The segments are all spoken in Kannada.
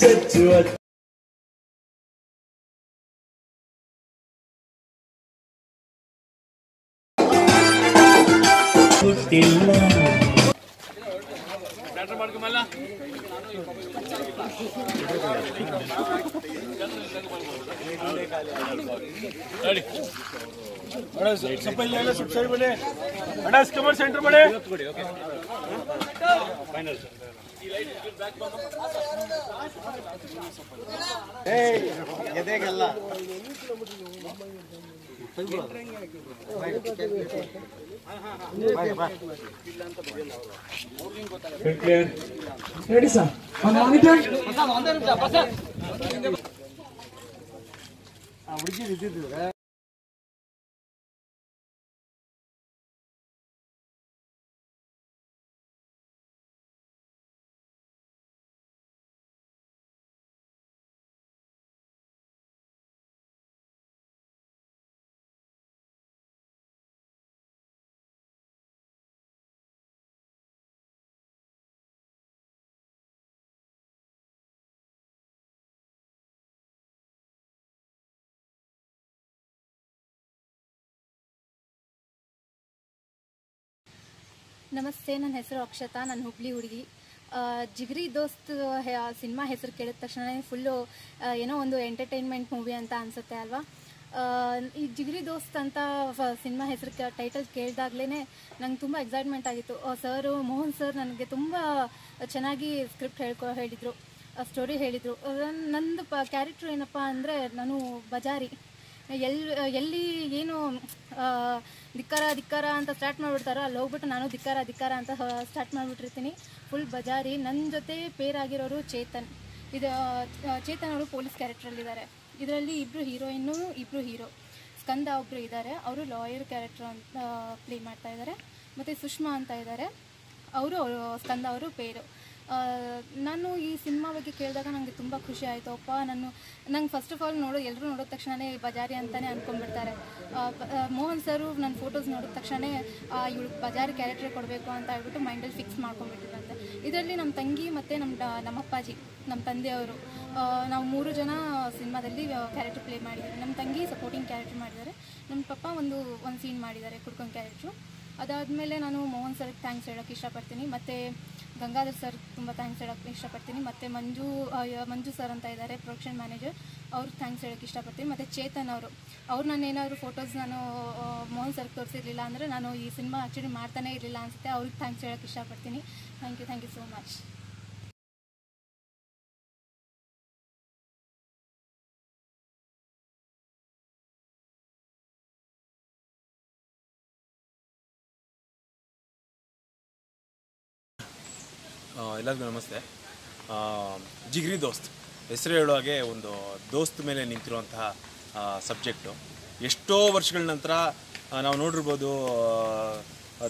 ಚಚ್ಚುವ ಗೊತ್ತಿಲ್ಲ. ಸ್ವಲ್ಪ ಇಲ್ಲ ಸ್ವಲ್ಪ ಸೈಡ್ ಬನ್ನಿ ಅಣ್ಣ ಸೆಂಟರ್ ಬನ್ನಿ ರೆಡಿ ಸರ್ ಒಂದು ಮಾನಿಟರ್ ನಮಸ್ತೆ, ನನ್ನ ಹೆಸರು ಅಕ್ಷತಾ, ನಾನು ಹುಬ್ಳಿ ಹುಡುಗಿ. ಜಿಗ್ರಿ ದೋಸ್ತ್ ಸಿನಿಮಾ ಹೆಸರು ಕೇಳಿದ ತಕ್ಷಣ ಫುಲ್ಲು ಏನೋ ಒಂದು ಎಂಟರ್ಟೈನ್ಮೆಂಟ್ ಮೂವಿ ಅಂತ ಅನಿಸುತ್ತೆ ಅಲ್ವಾ? ಈ ಜಿಗ್ರಿ ದೋಸ್ತ್ ಅಂತ ಸಿನಿಮಾ ಹೆಸರು ಟೈಟಲ್ ಕೇಳಿದಾಗ್ಲೇ ನಂಗೆ ತುಂಬ ಎಕ್ಸೈಟ್ಮೆಂಟ್ ಆಗಿತ್ತು. ಸರು, ಮೋಹನ್ ಸರ್ ನನಗೆ ತುಂಬ ಚೆನ್ನಾಗಿ ಸ್ಕ್ರಿಪ್ಟ್ ಹೇಳ್ಕೊ, ಹೇಳಿದರು ಸ್ಟೋರಿ ಹೇಳಿದರು. ನಂದು ಪ ಕ್ಯಾರೆಕ್ಟ್ರ್ ಏನಪ್ಪ ಅಂದರೆ ನಾನು ಬಜಾರಿ. ಎಲ್ಲಿ ಎಲ್ಲಿ ಏನು ಧಿಕ್ಕಾರ ಧಿಕ್ಕಾರ ಅಂತ ಸ್ಟಾರ್ಟ್ ಮಾಡಿಬಿಡ್ತಾರೋ, ಅಲ್ಲಿ ಹೋಗ್ಬಿಟ್ಟು ನಾನು ಧಿಕ್ಕಾರ ಧಿಕ್ಕಾರ ಅಂತ ಸ್ಟಾರ್ಟ್ ಮಾಡಿಬಿಟ್ಟಿರ್ತೀನಿ. ಫುಲ್ ಬಜಾರಿ. ನನ್ನ ಜೊತೆ ಪೇರ್ ಆಗಿರೋರು ಚೇತನ್. ಇದು ಚೇತನ್ ಅವರು ಪೊಲೀಸ್ ಕ್ಯಾರೆಕ್ಟ್ರಲ್ಲಿದ್ದಾರೆ ಇದರಲ್ಲಿ ಇಬ್ಬರು ಹೀರೋಯಿನ್ನು ಇಬ್ಬರು ಹೀರೋ ಸ್ಕಂದ ಒಬ್ಬರು ಇದ್ದಾರೆ ಅವರು ಲಾಯರ್ ಕ್ಯಾರೆಕ್ಟರ್ ಅಂತ ಪ್ಲೇ ಮಾಡ್ತಾ ಇದ್ದಾರೆ ಮತ್ತು ಸುಷ್ಮಾ ಅಂತ ಇದ್ದಾರೆ ಅವರು ಸ್ಕಂದ ಅವರು ಪೇರು ನಾನು ಈ ಸಿನಿಮಾ ಬಗ್ಗೆ ಕೇಳಿದಾಗ ನನಗೆ ತುಂಬ ಖುಷಿ ಆಯಿತು. ಅಪ್ಪ, ನಾನು, ನಂಗೆ ಫಸ್ಟ್ ಆಫ್ ಆಲ್ ನೋಡೋ ಎಲ್ಲರೂ ನೋಡಿದ ತಕ್ಷಣವೇ ಬಜಾರಿ ಅಂತಲೇ ಅಂದ್ಕೊಂಡ್ಬಿಡ್ತಾರೆ ಮೋಹನ್ ಸರು ನನ್ನ ಫೋಟೋಸ್ ನೋಡಿದ ತಕ್ಷಣ ಇವಳು ಬಜಾರಿ ಕ್ಯಾರೆಕ್ಟರ್ ಕೊಡಬೇಕು ಅಂತ ಹೇಳ್ಬಿಟ್ಟು ಮೈಂಡಲ್ಲಿ ಫಿಕ್ಸ್ ಮಾಡ್ಕೊಂಡ್ಬಿಟ್ಟಿದ್ದಂತೆ ಇದರಲ್ಲಿ ನಮ್ಮ ತಂಗಿ ಮತ್ತು ನಮ್ಮ ನಮ್ಮ ಅಪ್ಪಾಜಿ ನಮ್ಮ ತಂದೆಯವರು ನಾವು ಮೂರು ಜನ ಸಿನಿಮಾದಲ್ಲಿ ಕ್ಯಾರೆಕ್ಟರ್ ಪ್ಲೇ ಮಾಡಿದ್ದೀವಿ. ನಮ್ಮ ತಂಗಿ ಸಪೋರ್ಟಿಂಗ್ ಕ್ಯಾರೆಕ್ಟರ್ ಮಾಡಿದ್ದಾರೆ. ನಮ್ಮ ಪಪ್ಪ ಒಂದು ಒಂದು ಸೀನ್ ಮಾಡಿದ್ದಾರೆ, ಕುಡ್ಕೊಂಡು ಕ್ಯಾರೆಕ್ಟ್ರು ಅದಾದಮೇಲೆ ನಾನು ಮೋಹನ್ ಸರ್ಗೆ ಥ್ಯಾಂಕ್ಸ್ ಹೇಳೋಕ್ಕೆ ಇಷ್ಟಪಡ್ತೀನಿ. ಮತ್ತು ಗಂಗಾಧರ್ ಸರ್ ತುಂಬ ಥ್ಯಾಂಕ್ಸ್ ಹೇಳೋಕ್ಕೆ ಇಷ್ಟಪಡ್ತೀನಿ. ಮತ್ತು ಮಂಜು ಮಂಜು ಸರ್ ಅಂತ ಇದ್ದಾರೆ ಪ್ರೊಡಕ್ಷನ್ ಮ್ಯಾನೇಜರ್ ಅವ್ರಿಗೆ ಥ್ಯಾಂಕ್ಸ್ ಹೇಳೋಕ್ಕೆ ಇಷ್ಟಪಡ್ತೀನಿ. ಮತ್ತು ಚೇತನ್ ಅವರು. ಅವ್ರು ನಾನು ಏನಾದರೂ ಫೋಟೋಸ್ ನಾನು ಮೋಹನ್ ಸರ್ಗೆ ತೋರಿಸಿರಲಿಲ್ಲ ಅಂದರೆ ನಾನು ಈ ಸಿನಿಮಾ ಆ್ಯಕ್ಚುಲಿ ಮಾಡ್ತಾನೇ ಇರಲಿಲ್ಲ ಅನಿಸುತ್ತೆ. ಅವ್ರಿಗೆ ಥ್ಯಾಂಕ್ಸ್ ಹೇಳೋಕ್ಕೆ ಇಷ್ಟಪಡ್ತೀನಿ. Thank you thank you so much ಎಲ್ಲರಿಗೂ ನಮಸ್ತೆ. ಜಿಗ್ರಿ ದೋಸ್ತ್. ಹೆಸರು ಹೇಳುವಾಗೆ ಒಂದು ದೋಸ್ತ್ ಮೇಲೆ ನಿಂತಿರುವಂತಹ ಸಬ್ಜೆಕ್ಟು. ಎಷ್ಟೋ ವರ್ಷಗಳ ನಂತರ ನಾವು ನೋಡಿರ್ಬೋದು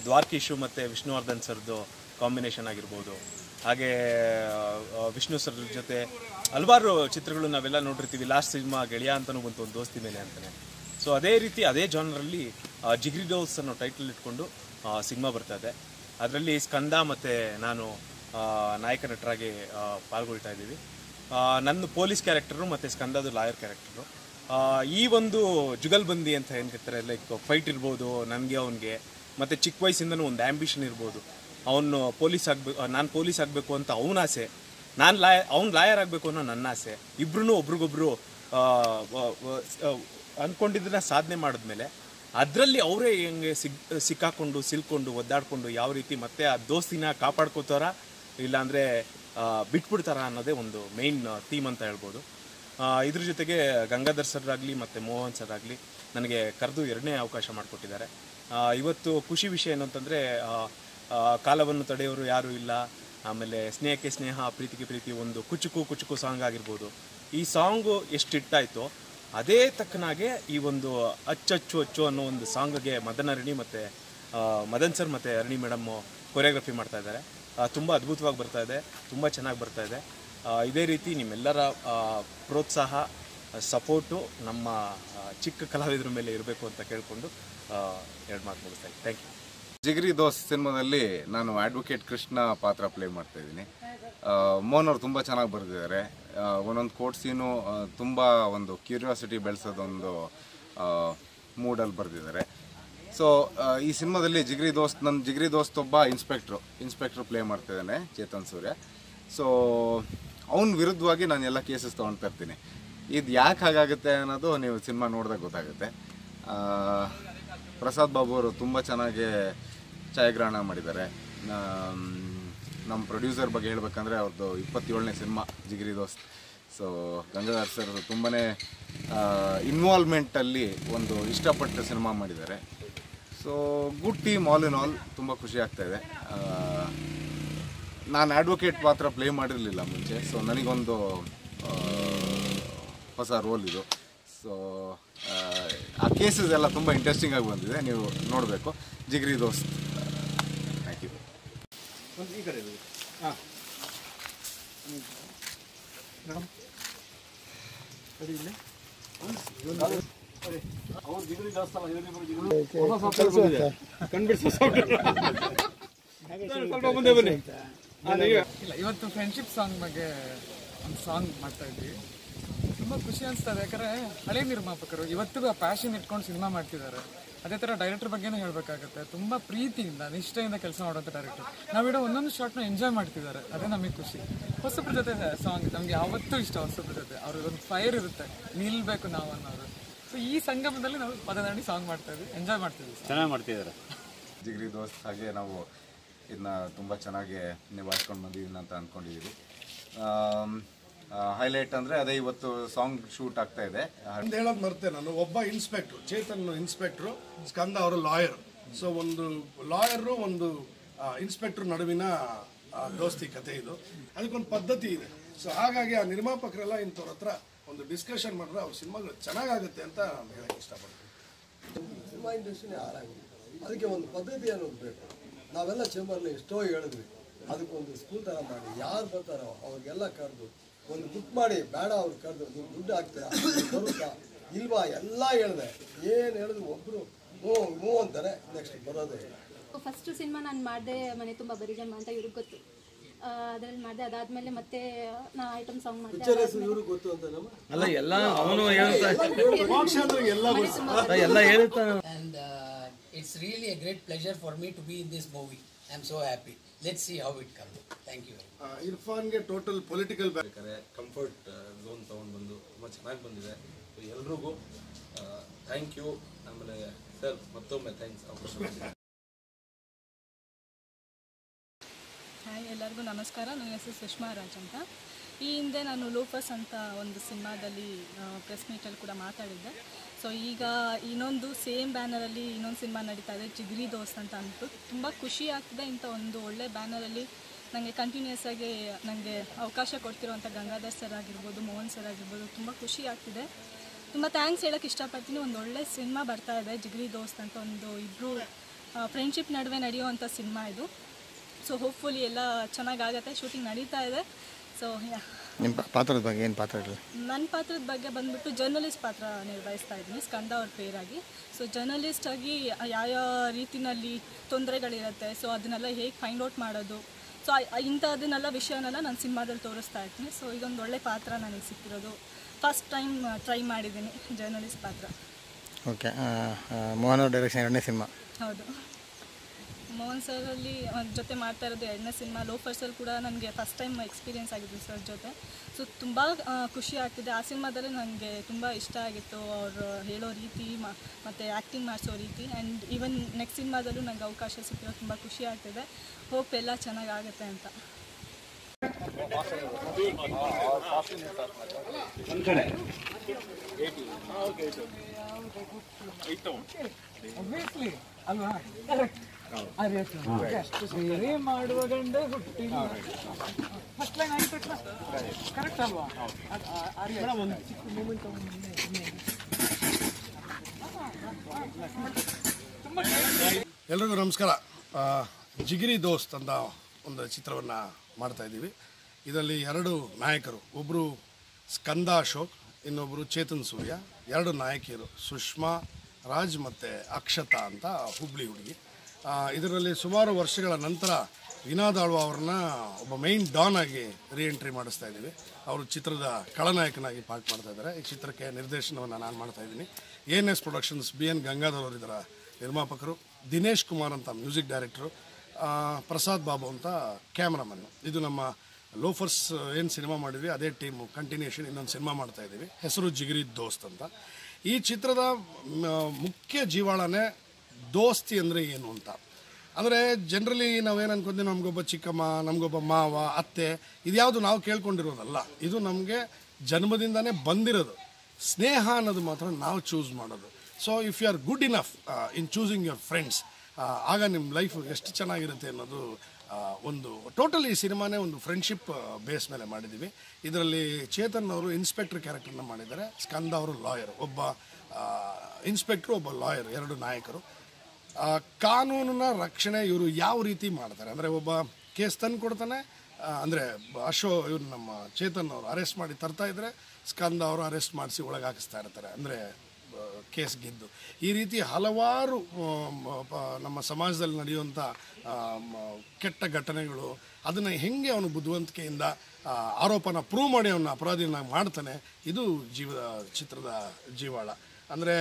ದ್ವಾರಕೀಶು ಮತ್ತು ವಿಷ್ಣುವರ್ಧನ್ ಸರ್ದು ಕಾಂಬಿನೇಷನ್ ಆಗಿರ್ಬೋದು. ಹಾಗೆ ವಿಷ್ಣು ಸರ್ ಜೊತೆ ಹಲವಾರು ಚಿತ್ರಗಳು ನಾವೆಲ್ಲ ನೋಡಿರ್ತೀವಿ. ಲಾಸ್ಟ್ ಸಿನಿಮಾ ಗೆಳೆಯ ಅಂತಲೂ ಬಂತು ಒಂದು ದೋಸ್ತಿ ಮೇಲೆ ಅಂತಲೇ ಸೊ ಅದೇ ರೀತಿ ಅದೇ ಜಾನರಲ್ಲಿ ಜಿಗ್ರಿ ಡೋಸ್ ಅನ್ನೋ ಟೈಟಲ್ ಇಟ್ಕೊಂಡು ಸಿನಿಮಾ ಬರ್ತಾ ಇದೆ. ಅದರಲ್ಲಿ ಸ್ಕಂದ ಮತ್ತು ನಾನು ನಾಯಕ ನಟರಾಗಿ ಪಾಲ್ಗೊಳ್ತಾ ಇದ್ದೀವಿ. ನನ್ನ ಪೊಲೀಸ್ ಕ್ಯಾರೆಕ್ಟರು ಮತ್ತು ಸ್ಕಂದದು ಲಾಯರ್ ಕ್ಯಾರೆಕ್ಟರು. ಈ ಒಂದು ಜುಗಲ್ಬಂದಿ ಅಂತ ಏನು ಹೇಳ್ತಾರೆ ಲೈಕ್ ಫೈಟ್ ಇರ್ಬೋದು ನನಗೆ ಅವನಿಗೆ, ಮತ್ತು ಚಿಕ್ಕ ವಯಸ್ಸಿಂದನೂ ಒಂದು ಆ್ಯಂಬಿಷನ್ ಇರ್ಬೋದು. ಅವನು ಪೊಲೀಸ್ ಆಗಬೇಕು ನಾನು ಪೊಲೀಸ್ ಆಗಬೇಕು ಅಂತ ಅವನ ಆಸೆ. ನಾನು ಲಾಯ ಅವ್ನು ಲಾಯರ್ ಆಗಬೇಕು ಅನ್ನೋ ನನ್ನ ಆಸೆ. ಇಬ್ರು ಒಬ್ರಿಗೊಬ್ರು ಅಂದ್ಕೊಂಡಿದ್ದನ್ನ ಸಾಧನೆ ಮಾಡಿದ್ಮೇಲೆ ಅದರಲ್ಲಿ ಅವರೇ ಹೆಂಗೆ ಸಿಕ್ ಸಿಕ್ಕಾಕೊಂಡು, ಸಿಲ್ಕೊಂಡು, ಒದ್ದಾಡಿಕೊಂಡು ಯಾವ ರೀತಿ ಮತ್ತೆ ಆ ದೋಸ್ತಿನ ಕಾಪಾಡ್ಕೋತಾರ ಇಲ್ಲಾಂದರೆ ಬಿಟ್ಬಿಡ್ತಾರ ಅನ್ನೋದೇ ಒಂದು ಮೇಯ್ನ್ ಥೀಮ್ ಅಂತ ಹೇಳ್ಬೋದು. ಇದ್ರ ಜೊತೆಗೆ ಗಂಗಾಧರ್ ಸರ್ ಆಗಲಿ ಮತ್ತು ಮೋಹನ್ ಸರ್ ಆಗಲಿ ನನಗೆ ಕರೆದು ಎರಡನೇ ಅವಕಾಶ ಮಾಡಿಕೊಟ್ಟಿದ್ದಾರೆ. ಇವತ್ತು ಖುಷಿ ವಿಷಯ ಏನು ಅಂತಂದರೆ ಕಾಲವನ್ನು ತಡೆಯೋರು ಯಾರೂ ಇಲ್ಲ. ಆಮೇಲೆ ಸ್ನೇಹಕ್ಕೆ ಸ್ನೇಹ, ಪ್ರೀತಿಗೆ ಪ್ರೀತಿ ಒಂದು ಕುಚುಕು ಕುಚುಕು ಸಾಂಗ್ ಆಗಿರ್ಬೋದು. ಈ ಸಾಂಗು ಎಷ್ಟು ಇಟ್ಟಾಯಿತೋ ಅದೇ ತಕ್ಕನಾಗೆ ಈ ಒಂದು ಅಚ್ಚು ಅಚ್ಚು ಅನ್ನೋ ಒಂದು ಸಾಂಗ್ಗೆ ಮದನ್ ಅರಣಿ ಮತ್ತು ಮದನ್ ಸರ್ ಮತ್ತು ಅರಣಿ ಮೇಡಮ್ಮು ಕೊರಿಯೋಗ್ರಫಿ ಮಾಡ್ತಾ ಇದ್ದಾರೆ. ತುಂಬ ಅದ್ಭುತವಾಗಿ ಬರ್ತಾ ಇದೆ, ತುಂಬ ಚೆನ್ನಾಗಿ ಬರ್ತಾ ಇದೆ. ಇದೇ ರೀತಿ ನಿಮ್ಮೆಲ್ಲರ ಪ್ರೋತ್ಸಾಹ, ಸಪೋರ್ಟು ನಮ್ಮ ಚಿಕ್ಕ ಕಲಾವಿದರ ಮೇಲೆ ಇರಬೇಕು ಅಂತ ಕೇಳಿಕೊಂಡು ಎರಡು ಮಾತು ಮುಗಿಸ್ತಾ ಇದ್ದೀನಿ. ಥ್ಯಾಂಕ್ ಯು ಜಿಗರಿ ದೋಸ್ ಸಿನಿಮಾದಲ್ಲಿ ನಾನು ಅಡ್ವೊಕೇಟ್ ಕೃಷ್ಣ ಪಾತ್ರ ಪ್ಲೇ ಮಾಡ್ತಾ ಇದ್ದೀನಿ. ಮೋಹನ್ ಅವರು ತುಂಬ ಚೆನ್ನಾಗಿ ಬರೆದಿದ್ದಾರೆ. ಒಂದೊಂದು ಕೋರ್ಟ್ ಸೀನು ತುಂಬ ಒಂದು ಕ್ಯೂರಿಯಾಸಿಟಿ ಬೆಳೆಸೋದೊಂದು ಮೂಡಲ್ಲಿ ಬರೆದಿದ್ದಾರೆ. ಸೊ ಈ ಸಿನಿಮಾದಲ್ಲಿ ಜಿಗ್ರಿ ದೋಸ್ತ್ ನನ್ನ ಜಿಗ್ರಿ ದೋಸ್ತ್ ಒಬ್ಬ ಇನ್ಸ್ಪೆಕ್ಟ್ರು ಇನ್ಸ್ಪೆಕ್ಟ್ರು ಪ್ಲೇ ಮಾಡ್ತಿದ್ದಾನೆ ಚೇತನ್ ಸೂರ್ಯ. ಸೊ ಅವನ ವಿರುದ್ಧವಾಗಿ ನಾನು ಎಲ್ಲ ಕೇಸಸ್ ತೊಗೊಳ್ತಾ ಇರ್ತೀನಿ. ಇದು ಯಾಕೆ ಹಾಗಾಗುತ್ತೆ ಅನ್ನೋದು ನೀವು ಸಿನಿಮಾ ನೋಡಿದಾಗ ಗೊತ್ತಾಗುತ್ತೆ. ಪ್ರಸಾದ್ ಬಾಬು ಅವರು ತುಂಬ ಚೆನ್ನಾಗಿ ಛಾಯಾಗ್ರಹಣ ಮಾಡಿದ್ದಾರೆ. ನಮ್ಮ ಪ್ರೊಡ್ಯೂಸರ್ ಬಗ್ಗೆ ಹೇಳಬೇಕಂದ್ರೆ ಅವ್ರದ್ದು ಇಪ್ಪತ್ತೇಳನೇ ಸಿನಿಮಾ, ಜಿಗಿರಿ ದೋಸ್ತ್. ಸೊ ಗಂಗಾಧರ್ ಸರ್ ತುಂಬಾ ಇನ್ವಾಲ್ವ್ಮೆಂಟಲ್ಲಿ ಒಂದು ಇಷ್ಟಪಟ್ಟ ಸಿನಿಮಾ ಮಾಡಿದ್ದಾರೆ. So good team all in all ತುಂಬ ಖುಷಿ ಆಗ್ತಾ ಇದೆ ನಾನು ಅಡ್ವೊಕೇಟ್ ಪಾತ್ರ ಪ್ಲೇ ಮಾಡಿರಲಿಲ್ಲ ಮುಂಚೆ ಸೊ ನನಗೊಂದು ಹೊಸ ರೋಲ್ ಇದು ಸೊ ಆ ಕೇಸಸ್ ಎಲ್ಲ ತುಂಬ ಇಂಟ್ರೆಸ್ಟಿಂಗ್ ಆಗಿ ಬಂದಿದೆ ನೀವು ನೋಡಬೇಕು ಜಿಗ್ರಿ ದೋಸ್ತ್ ಥ್ಯಾಂಕ್ ಯು ಹಾಂ ಮುಂದೆ ಬನ್ನಿ ಇಲ್ಲ ಇವತ್ತು ಫ್ರೆಂಡ್ಶಿಪ್ ಸಾಂಗ್ ಬಗ್ಗೆ ಒಂದು ಸಾಂಗ್ ಮಾಡ್ತಾ ಇದ್ವಿ. ತುಂಬಾ ಖುಷಿ ಅನಿಸ್ತದೆ, ಯಾಕಂದ್ರೆ ಹಳೆ ನಿರ್ಮಾಪಕರು ಇವತ್ತಿಗೂ ಆ ಪ್ಯಾಷನ್ ಇಟ್ಕೊಂಡು ಸಿನಿಮಾ ಮಾಡ್ತಿದ್ದಾರೆ. ಅದೇ ಥರ ಡೈರೆಕ್ಟರ್ ಬಗ್ಗೆನೂ ಹೇಳಬೇಕಾಗುತ್ತೆ. ತುಂಬಾ ಪ್ರೀತಿಯಿಂದ, ನಿಷ್ಠೆಯಿಂದ ಕೆಲಸ ಮಾಡುವಂತ ಡೈರೆಕ್ಟರ್ ನಾವಿಡೋ ಒಂದೊಂದು ಶಾರ್ಟ್ನ ಎಂಜಾಯ್ ಮಾಡ್ತಿದ್ದಾರೆ. ಅದೇ ನಮಗೆ ಖುಷಿ. ಹೊಸಬ್ರ ಜೊತೆ ಸಾಂಗ್ ನಮಗೆ ಯಾವತ್ತೂ ಇಷ್ಟ ಹೊಸಬ್ರ ಜೊತೆ. ಅವ್ರಿಗೊಂದು ಫೈರ್ ಇರುತ್ತೆ. ನಿಲ್ಬೇಕು ನಾವು ಅನ್ನೋದು. ಸೊ ಈ ಸಂಗಮದಲ್ಲಿ ನಾವು ಪದನಾಣಿ ಸಾಂಗ್ ಮಾಡ್ತಾ ಇದ್ವಿ. ಎಂಜಾಯ್ ಮಾಡ್ತಿದ್ವಿ ಚೆನ್ನಾಗಿ ಮಾಡ್ತಿದ್ದಾರೆ ಜಿಗ್ರಿ ದೋಸ್ತ್ ಹಾಗೆ ನಾವು ಇದನ್ನ ತುಂಬ ಚೆನ್ನಾಗಿ ನಿಭಾಯಿಸ್ಕೊಂಡು ಬಂದಿದ್ದೀನಿ ಅಂತ ಅಂದ್ಕೊಂಡಿದ್ದೀವಿ ಹೈಲೈಟ್ ಅಂದರೆ ಅದೇ ಇವತ್ತು ಸಾಂಗ್ ಶೂಟ್ ಆಗ್ತಾ ಇದೆ. ಅಂತ ಹೇಳೋದು ಮರ್ತೆ ನಾನು. ಒಬ್ಬ ಇನ್ಸ್ಪೆಕ್ಟ್ರು ಚೇತನ್ ಇನ್ಸ್ಪೆಕ್ಟ್ರು ಸ್ಕಂದ ಅವರು ಲಾಯರ್ ಸೊ ಒಂದು ಲಾಯರು ಒಂದು ಇನ್ಸ್ಪೆಕ್ಟರ್ ನಡುವಿನ ಆ, ದೋಸ್ತಿ ಕತೆ ಇದು. ಅದಕ್ಕೊಂದು ಪದ್ಧತಿ ಇದೆ. ಸೊ ಹಾಗಾಗಿ ಆ ನಿರ್ಮಾಪಕರೆಲ್ಲ ಇಂಥವ್ರ ಹತ್ರ ಒಂದು ಡಿಸ್ಕಷನ್ ಮಾಡಿದ್ರೆ ಅವ್ರ ಸಿನಿಮಾಗಳು ಚೆನ್ನಾಗಾಗುತ್ತೆ ಅಂತ ನಾನು ಹೇಳಕ್ಕೆ ಇಷ್ಟಪಡ್ತೀನಿ. ಸಿನಿಮಾ ಇಂಡಸ್ಟ್ರಿನೇ ಹಾಳಾಗಿದೆ ಅದಕ್ಕೆ ಒಂದು ಪದ್ಧತಿ ಅನ್ನೋದು ಬೇಕು. ನಾವೆಲ್ಲ ಚೇಂಬರ್ನ ಎಷ್ಟೋ ಹೇಳಿದ್ವಿ. ಅದಕ್ಕೊಂದು ಸ್ಕೂಲ್ ಥರ ಮಾಡಿ ಯಾರು ಬರ್ತಾರೋ ಅವ್ರಿಗೆಲ್ಲ ಕರೆದು ಒಂದು ಬುಕ್ ಮಾಡಿ ಬೇಡ ಅವ್ರು ಕರೆದು ನೀವು ದುಡ್ಡು ಹಾಕ್ತೀರಾ ಬರುತ್ತಾ ಇಲ್ವಾ ಎಲ್ಲ ಹೇಳಿದೆ. ಏನು ಹೇಳಿದ್ರು ಒಬ್ಬರು ಹ್ಞೂ ಹ್ಞೂ ಅಂತಾರೆ ನೆಕ್ಸ್ಟ್ ಬರೋದೇ. ಫಸ್ಟ್ ಸಿನಿಮಾ ನಾನು ಮಾಡಿದೆ ಮನೆ ತುಂಬ ಬರೀಜಮ್ಮ ಅಂತ ಇವ್ರಿಗೆ ಗೊತ್ತು. ಅದರಲ್ಲಿ ಮಾಡಿದೆ. ಅದಾದ್ಮೇಲೆ ಮತ್ತೆ ನಾ ಐಟಮ್ ಸಾಂಗ್ ಅಲ್ಲ ಎಲ್ಲ ಅವನು ಹೇಳ್ತಾ ಎಲ್ಲ ಹೇಳ್ತಾ and uh, it's really a great pleasure for me to be in this I am so happy. Let's see how it comes. Thank you. ಆ, ಇರ್ಫಾನ್ಗೆ ಟೋಟಲ್ ಪೊಲಿಟಿಕಲ್ ಬೇಕಾದ್ರೆ ಕಂಫರ್ಟ್ ಝೋನ್ ತೊಗೊಂಡು ಬಂದು ತುಂಬ ಚೆನ್ನಾಗಿ ಬಂದಿದೆ. ಸೊ ಎಲ್ರಿಗೂ ಥ್ಯಾಂಕ್ ಯು ಆಮೇಲೆ ಸರ್ ಮತ್ತೊಮ್ಮೆ ಥ್ಯಾಂಕ್ಸ್ ಅವಕಾಶ ಹಾಯ್, ಎಲ್ಲರಿಗೂ ನಮಸ್ಕಾರ. ನನ್ನ ಹೆಸರು ಸುಷ್ಮಾ ರಾಜ್ ಅಂತ. ಈ ಹಿಂದೆ ನಾನು ಲೋಫಸ್ ಅಂತ ಒಂದು ಸಿನಿಮಾದಲ್ಲಿ ಪ್ರೆಸ್ ಮೀಟಲ್ಲಿ ಕೂಡ ಮಾತಾಡಿದ್ದೆ. ಸೊ ಈಗ ಇನ್ನೊಂದು ಸೇಮ್ ಬ್ಯಾನರಲ್ಲಿ ಇನ್ನೊಂದು ಸಿನಿಮಾ ನಡೀತಾ ಇದೆ, ಜಿಗ್ರಿ ದೋಸ್ತ್ ಅಂತ ಅಂದ್ಬಿಟ್ಟು. ತುಂಬ ಖುಷಿ ಆಗ್ತಿದೆ ಇಂಥ ಒಂದು ಒಳ್ಳೆ ಬ್ಯಾನರಲ್ಲಿ ನನಗೆ ಕಂಟಿನ್ಯೂಸ್ ಆಗಿ ನನಗೆ ಅವಕಾಶ ಕೊಡ್ತಿರುವಂಥ ಗಂಗಾಧರ್ ಸರ್ ಆಗಿರ್ಬೋದು, ಮೋಹನ್ ಸರ್ ಆಗಿರ್ಬೋದು, ತುಂಬ ಖುಷಿ ಆಗ್ತಿದೆ. ತುಂಬ ಥ್ಯಾಂಕ್ಸ್ ಹೇಳೋಕ್ಕೆ ಇಷ್ಟಪಡ್ತೀನಿ. ಒಂದು ಒಳ್ಳೆ ಸಿನಿಮಾ ಬರ್ತಾ ಇದೆ, ಜಿಗ್ರಿ ದೋಸ್ತ್ ಅಂತ ಒಂದು ಇಬ್ಬರು ಫ್ರೆಂಡ್ಶಿಪ್ ನಡುವೆ ನಡೆಯುವಂಥ ಸಿನಿಮಾ ಇದು. ಸೊ ಹೋಪ್ಫುಲಿ ಎಲ್ಲ ಚೆನ್ನಾಗಾಗತ್ತೆ. ಶೂಟಿಂಗ್ ನಡೀತಾ ಇದೆ. ಸೊ ನಿಮ್ಮ ಪಾತ್ರದ ಬಗ್ಗೆ ಏನು ಪಾತ್ರ ಇರಲಿ? ನನ್ನ ಪಾತ್ರದ ಬಗ್ಗೆ ಬಂದ್ಬಿಟ್ಟು ಜರ್ನಲಿಸ್ಟ್ ಪಾತ್ರ ನಿರ್ವಹಿಸ್ತಾ ಇದ್ದೀನಿ ಸ್ಕಂದ ಅವ್ರ ಪೇರಾಗಿ. ಸೊ ಜರ್ನಲಿಸ್ಟ್ ಆಗಿ ಯಾವ ರೀತಿನಲ್ಲಿ ತೊಂದರೆಗಳಿರುತ್ತೆ ಸೊ ಅದನ್ನೆಲ್ಲ ಹೇಗೆ ಫೈಂಡ್ ಔಟ್ ಮಾಡೋದು. ಸೊ ಇಂಥದನ್ನೆಲ್ಲ ವಿಷಯನೆಲ್ಲ ನಾನು ಸಿನಿಮಾದಲ್ಲಿ ತೋರಿಸ್ತಾ ಇರ್ತೀನಿ. ಸೊ ಇದೊಂದು ಒಳ್ಳೆ ಪಾತ್ರ ನನಗೆ ಸಿಕ್ಕಿರೋದು. ಫಸ್ಟ್ ಟೈಮ್ ಟ್ರೈ ಮಾಡಿದ್ದೀನಿ ಜರ್ನಲಿಸ್ಟ್ ಪಾತ್ರ. ಓಕೆ ಮೋಹನ್ ಅವ್ರ ಡೈರೆಕ್ಷನ್ ಎರಡನೇ ಸಿನಿಮಾ. ಹೌದು. ಮೋಹನ್ ಸರಲ್ಲಿ ಜೊತೆ ಮಾಡ್ತಾ ಇರೋದು ಎರಡನೇ ಸಿನಿಮಾ ಲೋಫರ್ಸಲ್ಲಿ ಕೂಡ ನನಗೆ ಫಸ್ಟ್ ಟೈಮ್ ಎಕ್ಸ್ಪೀರಿಯೆನ್ಸ್ ಆಗಿದ್ದು ಸರ್ ಜೊತೆ. ಸೊ ತುಂಬ ಖುಷಿ ಆಗ್ತಿದೆ. ಆ ಸಿನಿಮಾದಲ್ಲಿ ನನಗೆ ತುಂಬ ಇಷ್ಟ ಆಗಿತ್ತು ಅವರು ಹೇಳೋ ರೀತಿ ಮ- ಮತ್ತು ಆ್ಯಕ್ಟಿಂಗ್ ಮಾಡಿಸೋ ರೀತಿ. ಆ್ಯಂಡ್ ಈವನ್ ನೆಕ್ಸ್ಟ್ ಸಿನಿಮಾದಲ್ಲೂ ನನಗೆ ಅವಕಾಶ ಸಿಕ್ಕಿರೋ ತುಂಬ ಖುಷಿ ಆಗ್ತಿದೆ. ಹೋಪ್ ಎಲ್ಲ ಚೆನ್ನಾಗಾಗುತ್ತೆ ಅಂತ. Obviously, ಅಲ್ವಾ? ಕರೆಕ್ಟ್ ಬೇರೆ ಮಾಡುವ ಗಂಡ ಹುಟ್ಟಿ ಫಸ್ಟ್ ಲೈನ್ ಆಗಿದ ತಕ್ಷಣ ಕರೆಕ್ಟ್ ಅಲ್ವಾ? ಅದ್- ಆ- ಒಂದು ಚಿಕ್ಕ ಮೂಮೆಂಟ್ ಎಲ್ರಿಗೂ ನಮಸ್ಕಾರ. ಜಿಗಿರಿ ದೋಸ್ತ್ ಅಂತ ಒಂದು ಚಿತ್ರವನ್ನು ಮಾಡ್ತಾ ಇದ್ದೀವಿ. ಇದರಲ್ಲಿ ಎರಡು ನಾಯಕರು. ಒಬ್ಬರು ಸ್ಕಂದ ಅಶೋಕ್ ಇನ್ನೊಬ್ಬರು ಚೇತನ್ ಸೂರ್ಯ. ಎರಡು ನಾಯಕಿಯರು. ಸುಷ್ಮಾ ರಾಜ್ ಮತ್ತು ಅಕ್ಷತಾ ಅಂತ ಹುಬ್ಳಿ ಹುಡುಗಿ. ಇದರಲ್ಲಿ ಸುಮಾರು ವರ್ಷಗಳ ನಂತರ ವಿನಾದ್ ಆಳ್ವ ಅವ್ರನ್ನ ಒಬ್ಬ ಮೈನ್ ಡಾನ್ ಆಗಿ ಎಂಟ್ರಿ ಮಾಡಿಸ್ತಾ ಇದ್ದೀವಿ. ಅವರು ಚಿತ್ರದ ಖಳನಾಯಕನಾಗಿ ಪಾರ್ಟ್ ಮಾಡ್ತಾ ಇದ್ದಾರೆ. ಈ ಚಿತ್ರಕ್ಕೆ ನಿರ್ದೇಶನವನ್ನು ನಾನು ಮಾಡ್ತಾ ಇದ್ದೀನಿ. A N S productions B N Gangadhar ಇದರ ನಿರ್ಮಾಪಕರು, ದಿನೇಶ್ ಕುಮಾರ್ ಅಂತ ಮ್ಯೂಸಿಕ್ ಡೈರೆಕ್ಟರು ಪ್ರಸಾದ್ ಬಾಬು ಅಂತ ಕ್ಯಾಮ್ರಾಮನ್. ಇದು ನಮ್ಮ ಲೋಫರ್ಸ್, ಏನು ಸಿನಿಮಾ ಮಾಡಿದ್ವಿ, ಅದೇ ಟೀಮು ಕಂಟಿನ್ಯೂಷನ್ ಇನ್ನೊಂದು ಸಿನಿಮಾ ಮಾಡ್ತಾ ಇದ್ದೀವಿ. ಹೆಸರು ಜಿಗಿರಿ ದೋಸ್ತ್ ಅಂತ. ಈ ಚಿತ್ರದ ಮುಖ್ಯ ಜೀವಾಳನೇ ದೋಸ್ತಿ ಅಂದರೆ ಏನು ಅಂತ. ಅಂದರೆ ಜನರಲಿ ನಾವೇನು ಅನ್ಕೊಂತೀವಿ, ನಮಗೊಬ್ಬ ಚಿಕ್ಕಮ್ಮ, ನಮಗೊಬ್ಬ ಮಾವ, ಅತ್ತೆ, ಇದ್ಯಾವುದು ನಾವು ಕೇಳ್ಕೊಂಡಿರೋದಲ್ಲ, ಇದು ನಮಗೆ ಜನ್ಮದಿಂದನೇ ಬಂದಿರೋದು. ಸ್ನೇಹ ಅನ್ನೋದು ಮಾತ್ರ ನಾವು ಚೂಸ್ ಮಾಡೋದು. So if you are good enough in choosing your friends ಆಗ ನಿಮ್ಮ ಲೈಫ್ ಎಷ್ಟು ಚೆನ್ನಾಗಿರುತ್ತೆ ಅನ್ನೋದು ಒಂದು ಟೋಟಲಿ ಸಿನಿಮಾನೇ ಒಂದು ಫ್ರೆಂಡ್ಶಿಪ್ ಬೇಸ್ ಮೇಲೆ ಮಾಡಿದ್ದೀವಿ ಇದರಲ್ಲಿ ಚೇತನ್ ಅವರು ಇನ್ಸ್ಪೆಕ್ಟರ್ ಕ್ಯಾರೆಕ್ಟರ್ನ ಮಾಡಿದ್ದಾರೆ. ಸ್ಕಂದ ಅವರು ಲಾಯರ್ ಒಬ್ಬ ಇನ್ಸ್ಪೆಕ್ಟ್ರು ಒಬ್ಬ ಲಾಯರ್ ಎರಡು ನಾಯಕರು. ಕಾನೂನಿನ ರಕ್ಷಣೆ ಇವರು ಯಾವ ರೀತಿ ಮಾಡ್ತಾರೆ? ಅಂದರೆ ಒಬ್ಬ ಕೇಸ್ ತಂದು ಕೊಡ್ತಾನೆ ಅಂದರೆ ಅಶೋ ಇವ್ರು ನಮ್ಮ ಚೇತನ್ ಅವರು ಅರೆಸ್ಟ್ ಮಾಡಿ ತರ್ತಾ ಇದ್ದರೆ ಸ್ಕಂದ ಅವರು ಅರೆಸ್ಟ್ ಮಾಡಿಸಿ ಒಳಗೆ ಇರ್ತಾರೆ, ಅಂದರೆ ಕೇಸ್ ಗೆದ್ದು. ಈ ರೀತಿ ಹಲವಾರು ನಮ್ಮ ಸಮಾಜದಲ್ಲಿ ನಡೆಯುವಂಥ ಕೆಟ್ಟ ಘಟನೆಗಳು, ಅದನ್ನು ಹೆಂಗೆ ಅವನು ಬುದ್ಧಿವಂತಿಕೆಯಿಂದ ಆರೋಪನ ಪ್ರೂವ್ ಮಾಡಿ ಅವನ ಅಪರಾಧಿನ ಮಾಡ್ತಾನೆ, ಇದು ಜೀವ ಚಿತ್ರದ ಜೀವಾಳ. ಅಂದರೆ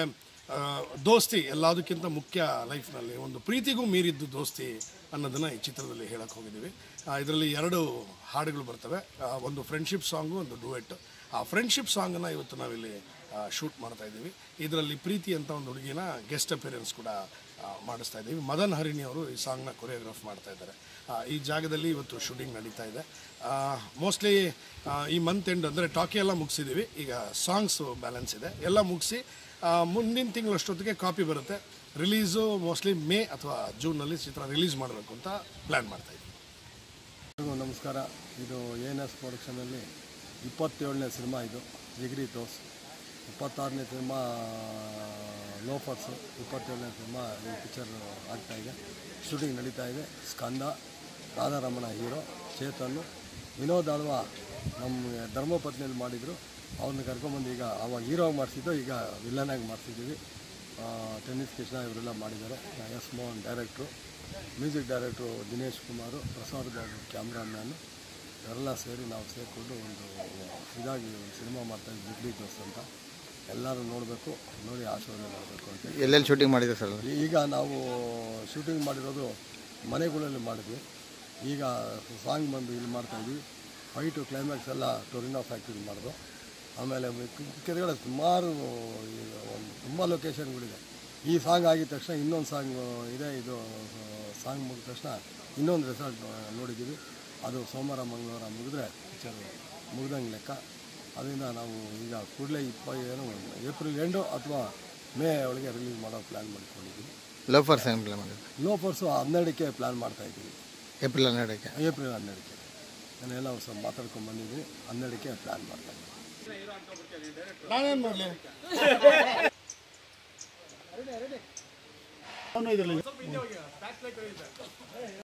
ದೋಸ್ತಿ ಎಲ್ಲದಕ್ಕಿಂತ ಮುಖ್ಯ ಲೈಫ್ನಲ್ಲಿ ಒಂದು ಪ್ರೀತಿಗೂ ಮೀರಿದ್ದು ದೋಸ್ತಿ ಅನ್ನೋದನ್ನು ಈ ಚಿತ್ರದಲ್ಲಿ ಹೇಳಕ್ಕೆ ಹೋಗಿದ್ದೀವಿ. ಇದರಲ್ಲಿ ಎರಡು ಹಾಡುಗಳು ಬರ್ತವೆ. ಒಂದು ಫ್ರೆಂಡ್ಶಿಪ್ ಸಾಂಗು ಒಂದು ಡುವೆಟ್ ಆ ಫ್ರೆಂಡ್ಶಿಪ್ ಸಾಂಗನ್ನು ಇವತ್ತು ನಾವಿಲ್ಲಿ ಶೂಟ್ ಮಾಡ್ತಾ ಇದ್ದೀವಿ. ಇದರಲ್ಲಿ ಪ್ರೀತಿ ಅಂತ ಒಂದು ಹುಡುಗಿನ ಗೆಸ್ಟ್ ಅಪಿಯರೆನ್ಸ್ ಕೂಡ ಮಾಡಿಸ್ತಾ ಇದ್ದೀವಿ. ಮದನ್ ಹರಿಣಿ ಅವರು ಈ ಸಾಂಗ್ನ ಕೊರಿಯೋಗ್ರಾಫ್ ಮಾಡ್ತಾ ಇದ್ದಾರೆ. ಈ ಜಾಗದಲ್ಲಿ ಇವತ್ತು ಶೂಟಿಂಗ್ ನಡೀತಾ ಇದೆ. ಮೋಸ್ಟ್ಲಿ ಈ ಮಂತ್ ಎಂಡ್ ಅಂದರೆ ಟಾಕಿ ಎಲ್ಲ ಮುಗಿಸಿದ್ದೀವಿ ಈಗ ಸಾಂಗ್ಸು ಬ್ಯಾಲೆನ್ಸ್ ಇದೆ. ಎಲ್ಲ ಮುಗಿಸಿ ಮುಂದಿನ ತಿಂಗಳಷ್ಟೊತ್ತಿಗೆ ಕಾಪಿ ಬರುತ್ತೆ. ರಿಲೀಸು ಮೋಸ್ಟ್ಲಿ ಮೇ ಅಥವಾ ಜೂನ್ನಲ್ಲಿ ಚಿತ್ರ ರಿಲೀಸ್ ಮಾಡಬೇಕು ಅಂತ ಪ್ಲ್ಯಾನ್ ಮಾಡ್ತಾ ಇದ್ದೀವಿ. ನಮಸ್ಕಾರ. ಇದು ಎ ಎನ್ ಎಸ್ ಪ್ರೊಡಕ್ಷನಲ್ಲಿ ಇಪ್ಪತ್ತೇಳನೇ ಸಿನಿಮಾ ಇದು ಜಿಗ್ರಿ ತೋಸ್ ಇಪ್ಪತ್ತಾರನೇ ಸಿನಿಮಾ ಲೋಫರ್ಸು ಇಪ್ಪತ್ತೇಳನೇ ಸಿನಿಮಾ ಈ ಪಿಕ್ಚರ್ ಆಗ್ತಾಯಿದೆ ಶೂಟಿಂಗ್ ನಡೀತಾ ಇದೆ. ಸ್ಕಂದ ರಾಧಾರಮಣ ಹೀರೋ ಚೇತನ್ ವಿನೋದ್ ಅಲ್ವಾ ನಮ್ಮ ಧರ್ಮಪತ್ನಿಯಲ್ಲಿ ಮಾಡಿದರು. ಅವ್ರನ್ನ ಕರ್ಕೊಂಬಂದು ಈಗ ಅವಾಗ ಹೀರೋ ಮಾಡಿಸಿದ್ದು ಈಗ ವಿಲನಾಗಿ ಮಾಡಿಸಿದ್ದೀವಿ. ಟೆನ್ನಿಸ್ ಕೃಷ್ಣ ಇವರೆಲ್ಲ ಮಾಡಿದ್ದಾರೆ. S Mohan director music director Dinesh Kumar Prasad Babu cameraman ಇವರೆಲ್ಲ ಸೇರಿ ನಾವು ಸೇರಿಕೊಂಡು ಒಂದು ಇದಾಗಿ ಒಂದು ಸಿನಿಮಾ ಮಾಡ್ತಾಯಿದ್ವಿ ಜಿಗ್ಲಿ ದೋಸ್ ಅಂತ. ಎಲ್ಲರೂ ನೋಡಬೇಕು ನೋಡಿ ಆಶೀರ್ವಾದ ಮಾಡಬೇಕು ಅಂತ ಎಲ್ಲೆಲ್ಲಿ ಶೂಟಿಂಗ್ ಮಾಡಿದೆ ಸರ್ ಈಗ ನಾವು ಶೂಟಿಂಗ್ ಮಾಡಿರೋದು ಮನೆಗಳಲ್ಲಿ ಮಾಡಿದ್ವಿ. ಈಗ ಸಾಂಗ್ ಬಂದು ಇಲ್ಲಿ ಮಾಡ್ತಾಯಿದ್ವಿ ಫೈಟು ಕ್ಲೈಮ್ಯಾಕ್ಸ್ ಎಲ್ಲ ಟೊರಿನೋ ಫ್ಯಾಕ್ಟ್ರಿ ಮಾಡಿದ್ರು ಆಮೇಲೆ ಕೆಳಗಡೆ ಸುಮಾರು ಈಗ ಒಂದು ತುಂಬ ಲೊಕೇಶನ್ಗಳಿದೆ ಈ ಸಾಂಗ್ ಆಗಿದ ತಕ್ಷಣ ಇನ್ನೊಂದು ಸಾಂಗ್ ಇದೆ. ಇದು ಸಾಂಗ್ ಮುಗಿದ ತಕ್ಷಣ ಇನ್ನೊಂದು ರೆಸಾರ್ಟ್ ನೋಡಿದ್ದೀವಿ. ಅದು ಸೋಮವಾರ ಮಂಗಳವಾರ ಮುಗಿದ್ರೆ ಪಿಕ್ಚರ್ ಮುಗ್ದಂಗೆ ಲೆಕ್ಕ. ಅದರಿಂದ ನಾವು ಈಗ ಕೂಡಲೇ ಇಪ್ಪ ಏನು ಏಪ್ರಿಲ್ ಎಂಡು ಅಥವಾ ಮೇ ಒಳಗೆ ರಿಲೀಸ್ ಮಾಡೋ ಪ್ಲ್ಯಾನ್ ಮಾಡ್ಕೊಂಡಿದ್ದೀವಿ. ಲೋಫರ್ಸ್ ಏನು ಪ್ಲ್ಯಾನ್ ಮಾಡಿದೆ ಲೋಫರ್ಸು ಹನ್ನೆರಡಕ್ಕೆ ಪ್ಲ್ಯಾನ್ ಮಾಡ್ತಾ ಇದ್ದೀವಿ. ಏಪ್ರಿಲ್ ಹನ್ನೆರಡಕ್ಕೆ ಏಪ್ರಿಲ್ ಹನ್ನೆರಡಕ್ಕೆ ನಾನೆಲ್ಲ ಸ್ವಲ್ಪ ಮಾತಾಡ್ಕೊಂಡು ಬಂದಿದ್ದೀನಿ ಹನ್ನೆರಡಕ್ಕೆ ಪ್ಲ್ಯಾನ್ ಮಾಡ್ತಾ ಇದ್ದೀನಿ ನಾನೇನು ಮಾಡಲಿ ಅವನು ಇದರಲ್ಲಿ